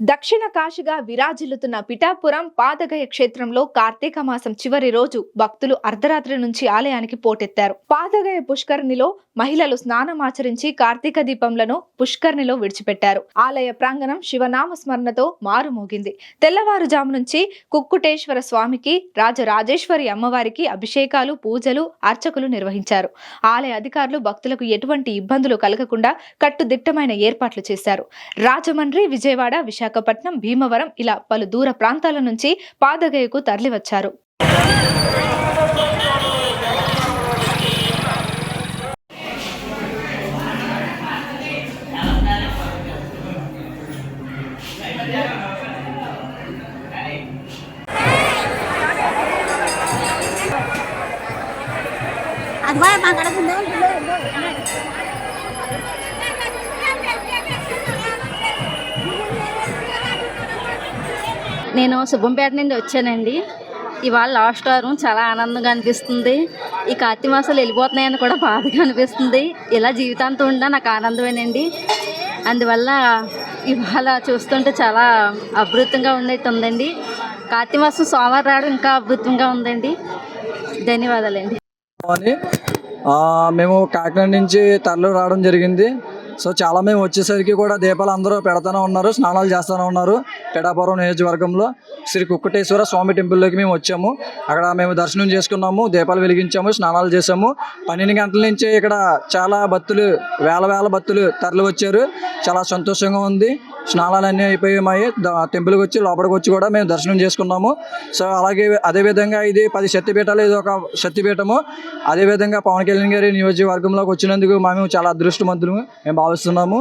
దక్షిణ కాశిగా విరాజిల్లుతున్న పిఠాపురం పాదగయ క్షేత్రంలో కార్తీక మాసం చివరి రోజు భక్తులు అర్ధరాత్రి నుంచి ఆలయానికి పోటెత్తారు. పాదగయ పుష్కరిణిలో మహిళలు స్నానమాచరించి కార్తీక దీపంలను పుష్కరిణిలో విడిచిపెట్టారు. ఆలయ ప్రాంగణం శివనామ స్మరణతో మారుమోగింది. తెల్లవారుజాము నుంచి కుక్కుటేశ్వర స్వామికి రాజరాజేశ్వరి అమ్మవారికి అభిషేకాలు పూజలు అర్చకులు నిర్వహించారు. ఆలయ అధికారులు భక్తులకు ఎటువంటి ఇబ్బందులు కలగకుండా కట్టుదిట్టమైన ఏర్పాట్లు చేశారు. రాజమండ్రి విజయవాడ విశాఖపట్నం భీమవరం ఇలా పలు దూర ప్రాంతాల నుంచి పాదగయకు తరలివచ్చారు. అది కూడా మాట్లాడకుండా నేను శుభంపేట నుండి వచ్చానండి. ఇవాళ లాస్ట్ వారం చాలా ఆనందంగా అనిపిస్తుంది. ఈ కార్తీక మాసాలు వెళ్ళిపోతున్నాయని కూడా బాధగా అనిపిస్తుంది. ఇలా జీవితాంతం ఉండా నాకు ఆనందమేనండి. అందువల్ల ఇవాళ చూస్తుంటే చాలా అభివృద్ధిగా ఉండేట్టు ఉందండి కార్తీక మాసం సోమవారం రావడం ఇంకా అభివృద్ధంగా ఉందండి. ధన్యవాదాలండి. మేము కాకినాడ నుంచి తరలి రావడం జరిగింది. సో చాలా మేము వచ్చేసరికి కూడా దీపాలు అందరూ పెడతానే ఉన్నారు స్నానాలు చేస్తూనే ఉన్నారు. పిఠాపురం నియోజకవర్గంలో శ్రీ కుక్కటేశ్వర స్వామి టెంపుల్లోకి మేము వచ్చాము. అక్కడ మేము దర్శనం చేసుకున్నాము దీపాలు వెలిగించాము స్నానాలు చేసాము పన్నెండు గంటల నుంచి ఇక్కడ చాలా భక్తులు వేల వేల భక్తులు తరలి వచ్చారు. చాలా సంతోషంగా ఉంది. స్నానాలు అన్నీ అయిపోయాయి టెంపుల్కి వచ్చి లోపలికి వచ్చి కూడా మేము దర్శనం చేసుకున్నాము. సో అలాగే అదేవిధంగా ఇది పది శక్తిపీఠాలు ఇది ఒక శక్తిపీఠము. అదేవిధంగా పవన్ కళ్యాణ్ గారి నియోజకవర్గంలోకి వచ్చినందుకు మేము చాలా అదృష్టమంతులు మేము భావిస్తున్నాము